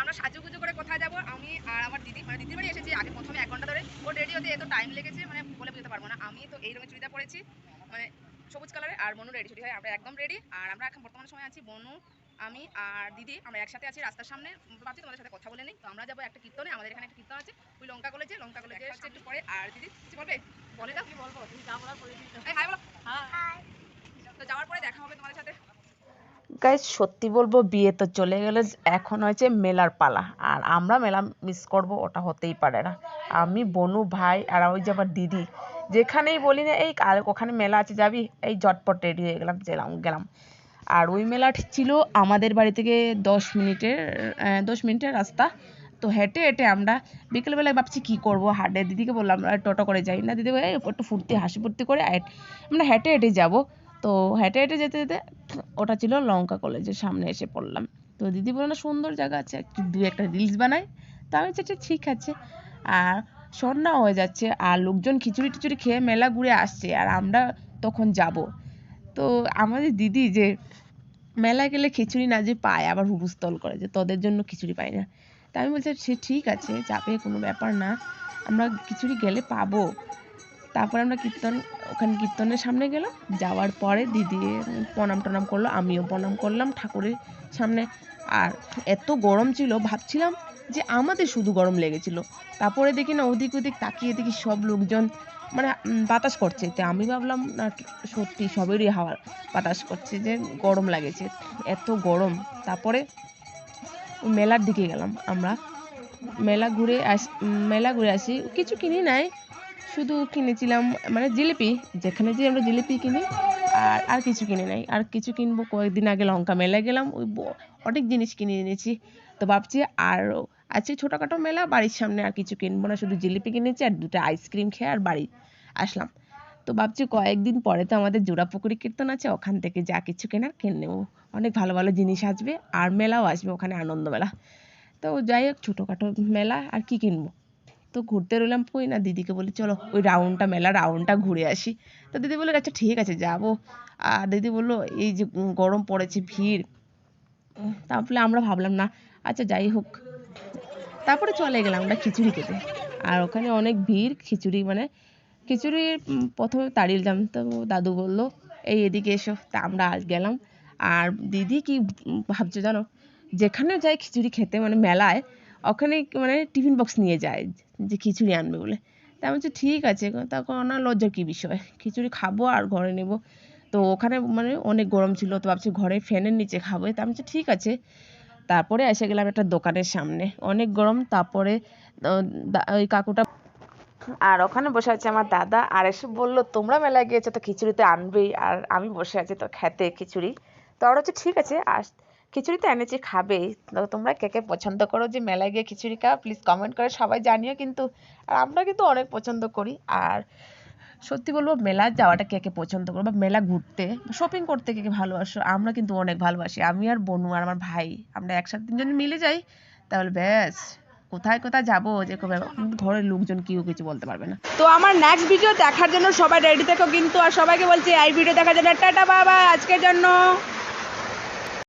আমরা সাজুগুজু করে কোথায় যাব? আমি আর আমার দিদি মানে দিদির বাড়ি এসেছি আগে প্রথমে এক ঘণ্টা ধরে। ও রেডি হতে এত টাইম লেগেছে মানে বলে বুঝতে পারব না। আমি তো এই রঙের চুড়িদার পরেছি মানে সবুজ কালারে আর মনু রেডি ছুটি হয় আমরা একদম রেডি আর আমরা এখন বর্তমান সময় আছি বনু আমি আর দিদি আমরা একসাথে আছি রাস্তার সামনে। ভাবছি তোমাদের সাথে কথা বলে নেই। তো আমরা যাব একটা কীর্তনে আমাদের এখানে একটা কীর্তন আছে। ওই লঙ্কা কলেজে লঙ্কা কলেজে হচ্ছে একটু পরে। আর দিদি কিছু বলবে? বলে দাও। কি বলব তুমি হাই বলো। হ্যাঁ। তো যাওয়ার পরে দেখা হবে তোমাদের সাথে। গাইজ সত্যি বলব বিয়ে তো চলে গেলে এখন হয়েছে মেলার পালা। আর আমরা মেলা মিস করব ওটা হতেই পারে না। আমি বনু ভাই আর ওই যে আমার দিদি যেখানেই বলি না এই কাল ওখানে মেলা আছে যাবি? এই ঝটপট রেডি হয়ে গেলাম গেলাম গেলাম। আর ওই মেলাটি ছিল আমাদের বাড়ি থেকে দশ মিনিটের দশ মিনিটের রাস্তা। তো হেঁটে হেঁটে আমরা বিকেলবেলায় ভাবছি কী করব? হাটে দিদিকে বললাম টোটো করে যাই না। দিদি বলে, "এই, একটু ফুর্তি হাসি ফুর্তি করে আয়-" আমরা হেঁটে হেঁটে যাব। তো হেঁটে হেঁটে যেতে যেতে ওটা ছিল লঙ্কা কলেজের সামনে এসে পড়লাম। তো দিদি বলল না সুন্দর জায়গা আছে একটু দু একটা রিলস বানাই। তো আমি "আচ্ছা, ঠিক আছে। আর সন্ধ্যা হয়ে যাচ্ছে আর লোকজন খিচুড়ি টিচুড়ি খেয়ে মেলা ঘুরে আসছে আর আমরা তখন যাব। তো আমাদের দিদি যে মেলায় গেলে খিচুড়ি না যে পায় আবার হুলস্থল করে যে তোদের জন্য খিচুড়ি পাই না। তা আমি বলছি সে ঠিক আছে যাবে কোনো ব্যাপার না। আমরা খিচুড়ি গেলে পাবো। তারপরে আমরা কীর্তন, ওখানে কীর্তনের সামনে গেলাম যাওয়ার পরে দিদি প্রণাম টনাম করল, আমিও প্রণাম করলাম ঠাকুরের সামনে। আর এত গরম ছিল, ভাবছিলাম যে আমাদের শুধু গরম লেগেছিল। তারপরে দেখি না, ওদিক ওদিক তাকিয়ে দেখি সব লোকজন মানে বাতাস করছে। তো আমি ভাবলাম, না, সত্যি সবেরই হাওয়া বাতাস করছে যে গরম লাগেছে, এত গরম। তারপরে মেলার দিকে গেলাম আমরা। মেলা ঘুরে আস, মেলা ঘুরে আসি, কিছু কিনি নাই শুধু কিনেছিলাম মানে জিলিপি, যেখানে যে আমরা জিলিপি কিনি, আর আর কিছু কিনে নাই। আর কিছু কিনবো কয়েকদিন আগে লঙ্কা মেলায় গেলাম, ওই অনেক জিনিস কিনে এনেছি। তো ভাবছি আর আছে ছোটোখাটো মেলা, বাড়ির সামনে আর কিছু কিনবো না, শুধু জিলিপি কিনেছি আর দুটো আইসক্রিম খেয়ে আর বাড়ি আসলাম। তো ভাবছি কয়েকদিন পরে তো আমাদের জোড়াপুকুরি কীর্তন আছে, ওখান থেকে যা কিছু কেনার কিনে নেব। অনেক ভালো ভালো জিনিস আসবে, আর মেলাও আসবে ওখানে আনন্দ মেলা তো যাই হোক, ছোটোখাটো মেলা, আর কি কিনবো? তো ঘুরতে রইলাম কই না, দিদিকে বলি, চলো ওই রাউন্ডটা মেলা রাউন্ডটা ঘুরে আসি। তো দিদি বলল আচ্ছা ঠিক আছে, যাব। আর দিদি বলল, এই যে গরম পড়েছে, ভিড়। তারপরে আমরা ভাবলাম, না আচ্ছা যাই হোক। তারপরে চলে গেলাম আমরা খিচুড়ি খেতে। আর ওখানে অনেক ভিড়, খিচুড়ি মানে খিচুড়ি প্রথমে প্রথমে তাড়িয়েলাম তো দাদু বলল, এই এদিকে এসো। তা আমরা গেলাম। আর দিদি কি ভাবছ জানো, যেখানে যাই খিচুড়ি খেতে মানে মেলায় ওখানে মানে টিফিন বক্স নিয়ে যায় যে খিচুড়ি আনবে বলে। তা আমি বলছি, ঠিক আছে। তখন না, লজ্জার কী বিষয়? খিচুড়ি খাব আর ঘরে নেব। তো ওখানে মানে অনেক গরম ছিল, তো ভাবছি ঘরে ফ্যানের নিচে খাব তা আমি বলছি, ঠিক আছে। তারপরে এসে গেলাম একটা দোকানের সামনে। অনেক গরম, তারপরে ওই কাকুটা আর ওখানে বসে আছে আমার দাদা। আর এসে বলল, তোমরা মেলায় গিয়েছো তো খিচুড়ি তো আনবেই। আর আমি বসে আছি তো খেতে খিচুড়ি। তো ওরা হচ্ছে ঠিক আছে। আস খিচুড়ি তো এনেছি, খাবেই। তো তোমরা কে কে পছন্দ করো যে মেলায় গিয়ে খিচুড়ি খাও প্লিজ কমেন্ট করে সবাই জানিও কিন্তু। আর আমরা কিন্তু অনেক পছন্দ করি। আর সত্যি বলব, মেলা যাওয়াটা কে কে পছন্দ করো বা মেলা ঘুরতে শপিং করতে কে কে ভালোবাসো, আমরা কিন্তু অনেক ভালোবাসি। আমি আর বনু আর আমার ভাই, আমরা একসাথে তিনজন মিলে যাই, তাহলে ব্যাস। কোথায় কোথায় যাব যে ঘরের লোকজন কেউ কিছু বলতে পারবে না। তো আমার নেক্সট ভিডিও দেখার জন্য সবাই রেডি থেকো কিন্তু, আর সবাইকে বলছি, এই ভিডিও দেখার জন্য টাটা বাবা আজকের জন্য।